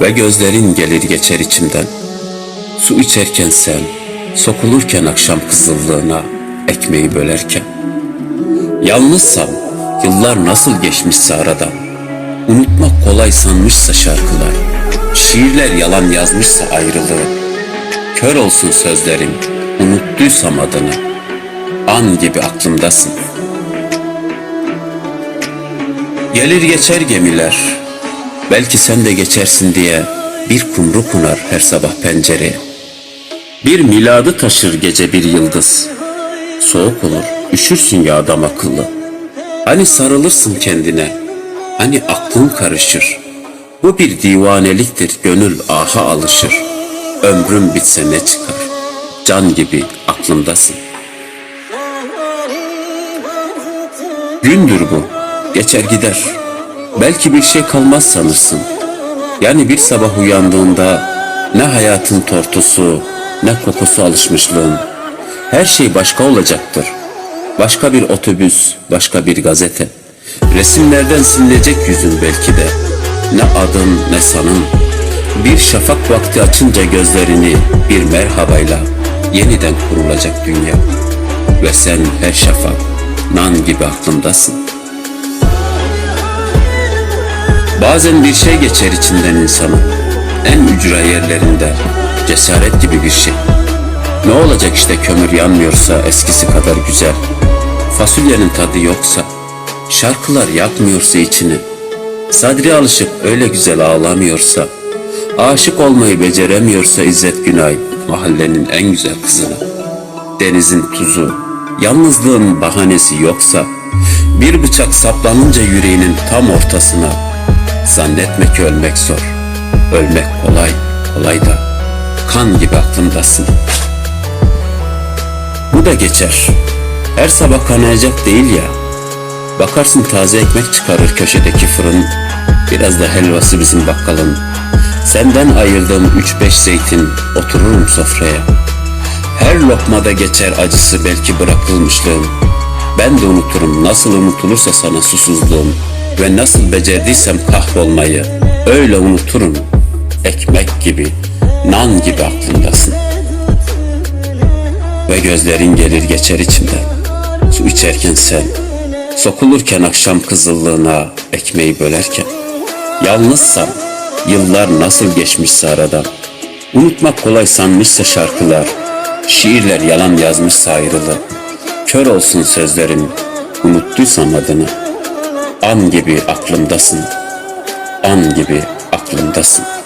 Ve gözlerin gelir geçer içimden. Su içerken sen, sokulurken akşam kızıllığına, ekmeği bölerken. Yalnızsam, yıllar nasıl geçmişse aradan. Unutmak kolay sanmışsa şarkılar, şiirler yalan yazmışsa ayrılığı. Kör olsun sözlerim, unuttuysam adını, an gibi aklımdasın. Gelir geçer gemiler, belki sen de geçersin diye bir kumru kunar her sabah pencereye. Bir miladı taşır gece bir yıldız. Soğuk olur, üşürsün ya adam akıllı. Hani sarılırsın kendine, hani aklın karışır. Bu bir divaneliktir, gönül aha alışır. Ömrüm bitse ne çıkar? Can gibi aklımdasın. Gündür bu, geçer gider. Belki bir şey kalmaz sanırsın. Yani bir sabah uyandığında ne hayatın tortusu, ne kokusu alışmışlığın. Her şey başka olacaktır. Başka bir otobüs, başka bir gazete. Resimlerden silinecek yüzün belki de. Ne adın ne sanın. Bir şafak vakti açınca gözlerini bir merhabayla yeniden kurulacak dünya. Ve sen her şafak nan gibi aklımdasın. Bazen bir şey geçer içinden insanın. En ücra yerlerinde cesaret gibi bir şey. Ne olacak işte kömür yanmıyorsa eskisi kadar güzel. Fasulyenin tadı yoksa, şarkılar yakmıyorsa içini. Sadri alışıp öyle güzel ağlamıyorsa, aşık olmayı beceremiyorsa İzzet Günay mahallenin en güzel kızına. Denizin tuzu, yalnızlığın bahanesi yoksa, bir bıçak saplanınca yüreğinin tam ortasına, zannetme ki ölmek zor. Ölmek kolay, kolay da kan gibi aklımdasın. Bu da geçer. Her sabah kanayacak değil ya. Bakarsın taze ekmek çıkarır köşedeki fırın. Biraz da helvası bizim bakkalın. Senden ayırdığım üç beş zeytin otururum sofraya. Her lokmada geçer acısı belki bırakılmışlığım. Ben de unuturum nasıl unutulursa sana susuzluğum. Ve nasıl becerdiysem kahvolmayı öyle unuturum. Ekmek gibi, nan gibi aklımdasın. Ve gözlerin gelir geçer içimden. Su içerken sen, sokulurken akşam kızıllığına ekmeği bölerken. Yalnızsam, yıllar nasıl geçmişse aradan. Unutmak kolay sanmışsa şarkılar, şiirler yalan yazmışsa ayrılık. Kör olsun sözlerim, unuttuysam adını. An gibi aklımdasın, an gibi aklımdasın.